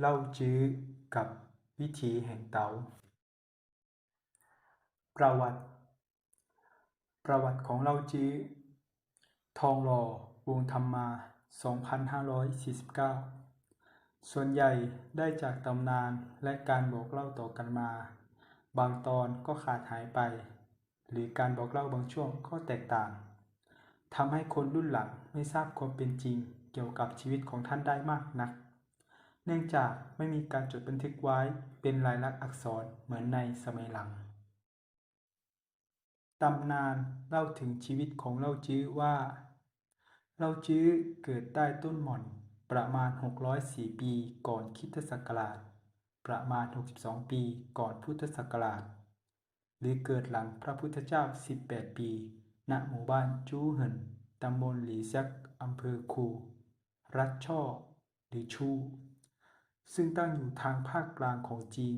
เล่าจื้อกับวิถีแห่งเต๋า ประวัติ ประวัติของเล่าจื้อ ทองหล่อวงธรรมา 2549 ส่วนใหญ่ได้จากตำนานและการบอกเล่าต่อกันมา บางตอนก็ขาดหายไป หรือการบอกเล่าบางช่วงก็แตกต่าง ทำให้คนรุ่นหลังไม่ทราบความเป็นจริงเกี่ยวกับชีวิตของท่านได้มากนัก เนื่องจากไม่มีการจดบันทึกไว้เป็นลายลักษณ์อักษรเหมือนในสมัยหลัง ตำนานเล่าถึงชีวิตของเล่าจื้อว่า เล่าจื้อเกิดใต้ต้นหม่อนประมาณ 604 ปีก่อนคริสตศักราช ประมาณ 62 ปีก่อนพุทธศักราช หรือเกิดหลังพระพุทธเจ้า 18 ปี ณ หมู่บ้านจูเหินตำบลหลีซักอำเภอคู รัฐช่อ หรือชู ซึ่งตั้งอยู่ทางภาคกลางของจีน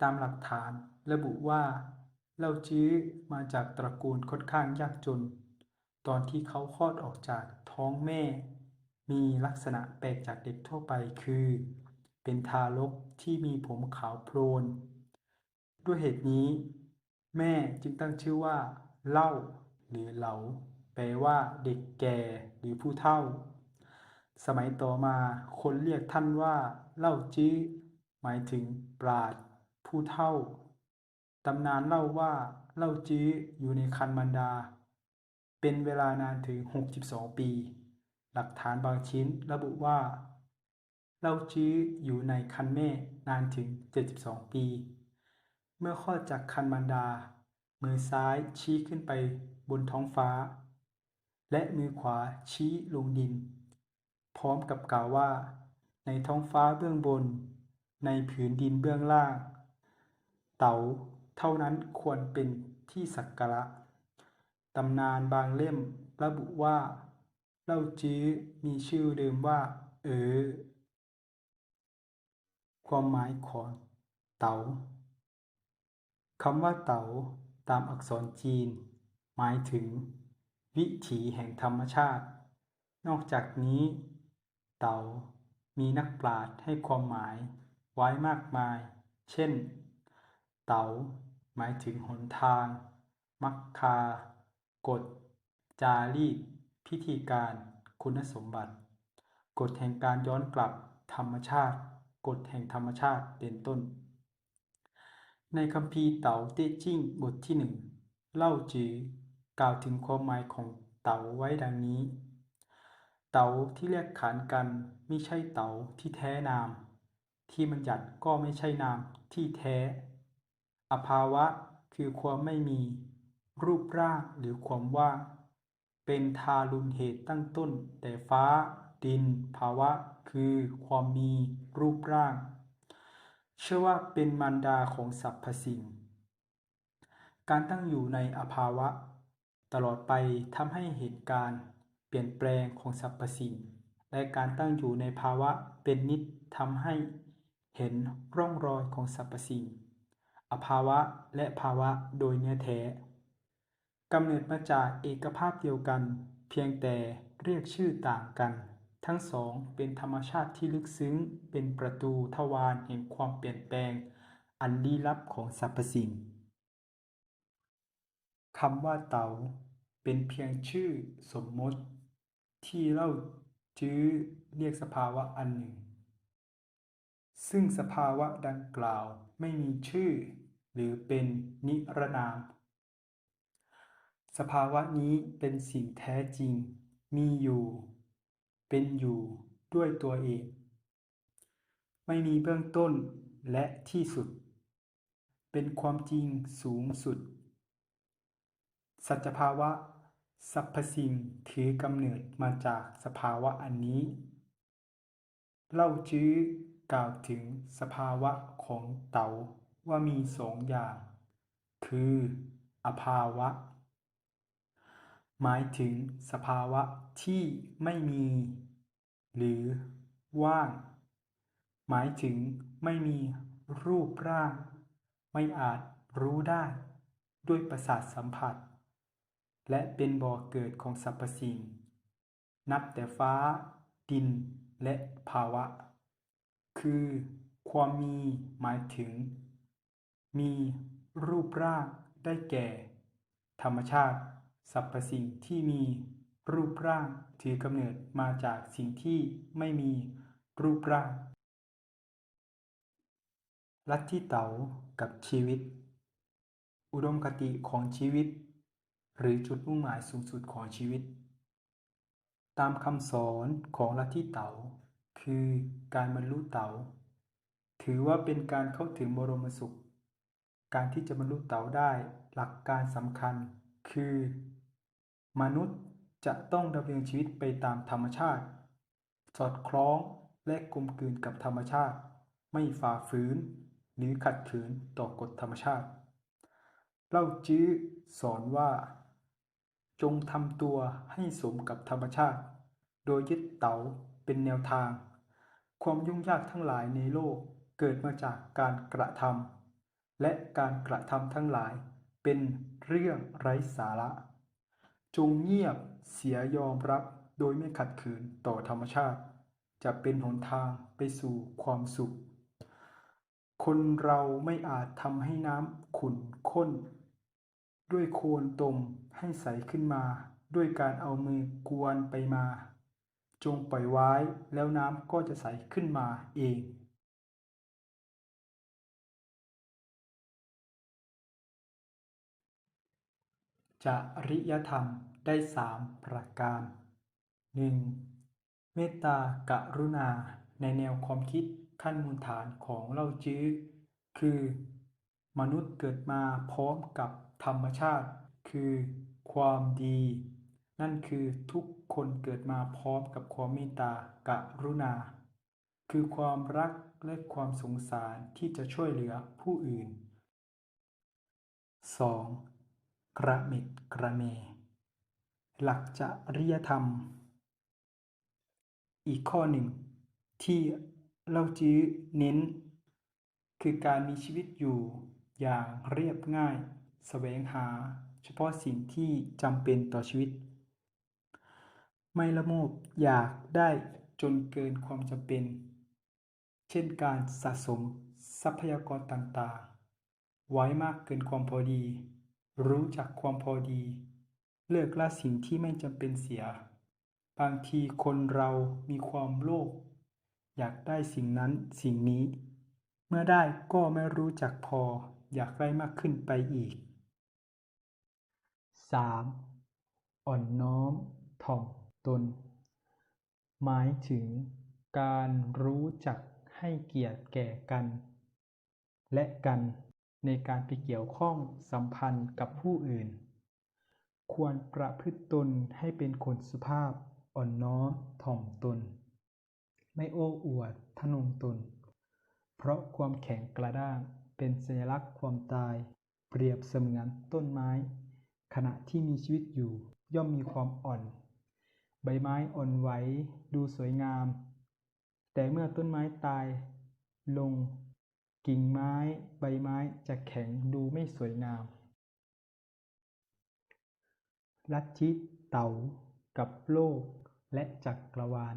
ตามหลักฐานระบุว่าเล่าจื้อมาจากตระกูลค่อนข้างยากจน ตอนที่เขาคลอดออกจากท้องแม่ มีลักษณะแปลกจากเด็กทั่วไปคือ เป็นทารกที่มีผมขาวโพลน ด้วยเหตุนี้ แม่จึงตั้งชื่อว่า เล่า หรือเหลา แปลว่าเด็กแก่หรือผู้เฒ่า สมัยต่อมาคนเรียกท่านว่า เล่าจื้อหมายถึงปราชญ์ผู้เฒ่า ตำนานเล่าว่าเล่าจื้ออยู่ในครรภ์มารดา เป็นเวลานานถึง 62 ปี หลักฐานบางชิ้นระบุว่า เล่าจื้ออยู่ในครรภ์แม่นานถึง 72 ปี เมื่อคลอดจากครรภ์มารดา มือซ้ายชี้ขึ้นไปบนท้องฟ้า และมือขวาชี้ลงดิน พร้อมกับกล่าวว่า ในท้องฟ้าเบื้องบน ในผืนดินเบื้องล่าง เต๋าเท่านั้นควรเป็นที่สักการะตำนานบางเล่มระบุว่าเล่าจื้อมีชื่อเดิมว่า เอ๋อความหมายของเต๋าคำว่าเต๋าตามอักษรจีน หมายถึง วิถีแห่งธรรมชาติ นอกจากนี้ เต๋ามีนักปราชญ์ให้ความหมายไว้มากมาย เช่น เต๋าหมายถึงหนทางมรรคา กฎ จารีต พิธีการ คุณสมบัติ กฎแห่งการย้อนกลับ ธรรมชาติ กฎแห่งธรรมชาติ เป็นต้น ในคัมภีร์เต๋าเต้จิ้งบทที่หนึ่ง เล่าจือกล่าวถึงความหมายของเต๋าไว้ดังนี้ เต๋าที่เรียกขานกันมิใช่เต๋าที่แท้นาม ที่บัญญัติก็ไม่ใช่นามที่แท้ อภาวะคือความไม่มี รูปร่างหรือความว่างเป็นทารุณเหตุตั้งต้น แต่ฟ้า ดิน ภาวะ คือความมี รูปร่าง เชื่อว่าเป็นมารดาของสรรพสิ่ง การตั้งอยู่ในอภาวะ ตลอดไปทำให้เหตุการณ์ ลี่ยนแปลงของสรรพสิ่ง และการตั้งอยู่ในภาวะเป็นนิจทำให้เห็นร่องรอยของสรรพสิ่ง อภาวะและภาวะโดยเนื้อแท้กำเนิดมาจากเอกภาพเดียวกัน เพียงแต่เรียกชื่อต่างกัน ทั้งสองเป็นธรรมชาติที่ลึกซึ้ง เป็นประตูทวารแห่งความเปลี่ยนแปลง อันลี้ลับของสรรพสิ่งคำว่าเต๋าเป็นเพียงชื่อสมมติ ที่เล่าจื้อเรียกสภาวะอันหนึ่ง ซึ่งสภาวะดังกล่าวไม่มีชื่อ หรือเป็นนิรนาม สภาวะนี้เป็นสิ่งแท้จริง มีอยู่ เป็นอยู่ด้วยตัวเอง ไม่มีเบื้องต้นและที่สุด เป็นความจริงสูงสุด สัจภาวะ สรรพสิ่งถือกำเนิดมาจากสภาวะอันนี้ เล่าจื้อกล่าวถึงสภาวะของเต๋าว่ามีสองอย่าง คืออภาวะ หมายถึงสภาวะที่ไม่มี หรือว่าง หมายถึงไม่มีรูปร่าง ไม่อาจรู้ได้ ด้วยประสาทสัมผัส และเป็นบ่อเกิดของสรรพสิ่ง นับแต่ฟ้า ดิน และภาวะ คือ ความมีหมายถึง มีรูปร่างได้แก่ ธรรมชาติสรรพสิ่งที่มีรูปร่างถือกำเนิดมาจากสิ่งที่ไม่มีรูปร่าง ลัทธิเต๋ากับชีวิต อุดมคติของชีวิต หรือจุดมุ่งหมายสูงสุดของชีวิต ตามคำสอนของลัทธิเต๋าคือการบรรลุเต๋าถือว่าเป็นการเข้าถึงบรมสุข การที่จะบรรลุเต๋าได้หลักการสำคัญ คือ มนุษย์จะต้องดำเนินชีวิตไปตามธรรมชาติ สอดคล้องและกลมกลืนกับธรรมชาติ ไม่ฝ่าฝืน หรือขัดขืนต่อกฎธรรมชาติ เล่าจื้อสอนว่า จงทำตัวให้สมกับธรรมชาติ โดยยึดเต๋าเป็นแนวทาง ความยุ่งยากทั้งหลายในโลกเกิดมาจากการกระทำและการกระทำทั้งหลายเป็นเรื่องไร้สาระ จงเงียบเสียยอมรับโดยไม่ขัดขืนต่อธรรมชาติ จะเป็นหนทางไปสู่ความสุข คนเราไม่อาจทำให้น้ำขุ่นข้น ด้วยโคลนตมให้ใสขึ้นมา ด้วยการเอามือกวนไปมา จงปล่อยไว้แล้วน้ำก็จะใสขึ้นมาเองจริยธรรมได้สามประการ 1. เมตตากรุณาในแนวความคิดขั้นมูลฐานของเล่าจื้อ คือ มนุษย์เกิดมาพร้อมกับ ธรรมชาติ คือความดี นั่นคือทุกคนเกิดมาพร้อมกับความเมตตากรุณา คือความรักและความสงสารที่จะช่วยเหลือผู้อื่น 2. กระเม็ดกระเม หลักจริยธรรม อีกข้อหนึ่ง ที่เล่าจื้อเน้น คือการมีชีวิตอยู่อย่างเรียบง่าย แสวงหา เฉพาะสิ่งที่จำเป็นต่อชีวิต ไม่ละโมบอยากได้จนเกินความจำเป็น เช่นการสะสมทรัพยากรต่างๆ ไว้มากเกินความพอดี รู้จักความพอดี เลิกละสิ่งที่ไม่จำเป็นเสีย บางทีคนเรามีความโลภอยากได้สิ่งนั้นสิ่งนี้ เมื่อได้ก็ไม่รู้จักพออยากได้มากขึ้นไปอีก 3. อ่อนน้อมถ่อมตน หมายถึงการรู้จักให้เกียรติแก่กัน และกันในการไปเกี่ยวข้องสัมพันธ์กับผู้อื่น ควรประพฤติตนให้เป็นคนสุภาพอ่อนน้อมถ่อมตน ไม่โอ้อวดทะนงตน เพราะความแข็งกระด้างเป็นสัญลักษณ์ความตาย เปรียบเสมือนต้นไม้ ขณะที่มีชีวิตอยู่ย่อมมีความอ่อน ใบไม้อ่อนไหวดูสวยงาม แต่เมื่อต้นไม้ตาย ลง กิ่งไม้ใบไม้จะแข็งดูไม่สวยงาม ลัทธิเต๋ากับโลกและจักรวาล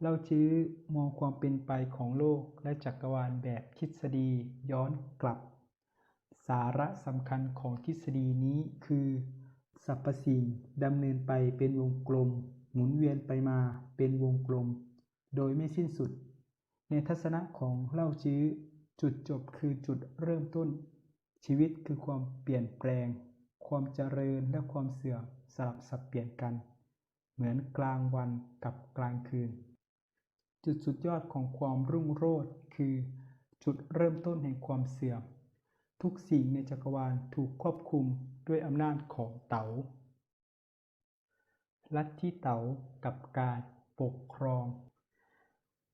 เล่าจื้อมองความเป็นไปของโลกและจักรวาลแบบทฤษฎีย้อนกลับ สาระสำคัญของทฤษฎีนี้คือสรรพสิ่งดำเนินไปเป็นวงกลม หมุนเวียนไปมาเป็นวงกลม โดยไม่สิ้นสุด ในทัศนะของเล่าจื้อ จุดจบคือจุดเริ่มต้น ชีวิตคือความเปลี่ยนแปลง ความเจริญและความเสื่อมสลับสับเปลี่ยนกัน เหมือนกลางวันกับกลางคืน จุดสุดยอดของความรุ่งโรจน์คือ จุดเริ่มต้นแห่งความเสื่อม ทุกสิ่งในจักรวาลถูกควบคุมด้วยอำนาจของเต๋า ลัทธิเต๋ากับการปกครอง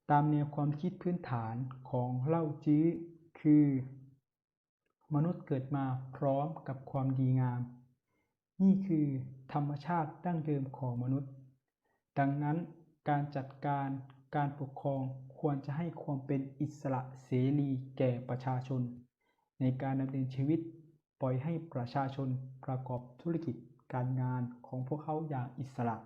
ตามแนวความคิดพื้นฐานของเล่าจื้อ คือ มนุษย์เกิดมาพร้อมกับความดีงาม นี่คือธรรมชาติดั้งเดิมของมนุษย์ ดังนั้นการจัดการการปกครองควรจะให้ความเป็นอิสระเสรีแก่ประชาชน ในการดำเนินชีวิต ปล่อยให้ประชาชนประกอบธุรกิจการงานของพวกเขาอย่างอิสระ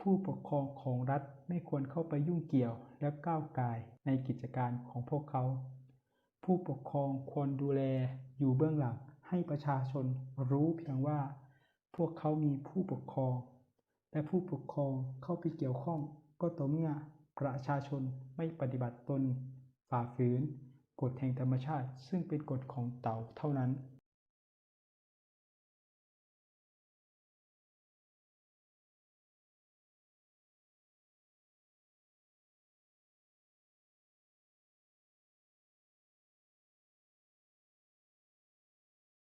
ผู้ปกครองของรัฐไม่ควรเข้าไปยุ่งเกี่ยวและก้าวกายในกิจการของพวกเขา ผู้ปกครองควรดูแลอยู่เบื้องหลังให้ประชาชนรู้เพียงว่า พวกเขามีผู้ปกครอง และผู้ปกครองเข้าไปเกี่ยวข้องก็ต่อเมื่อประชาชนไม่ปฏิบัติตนฝ่าฝืน กฎแห่งธรรมชาติซึ่งเป็นกฎของเต่าเท่านั้น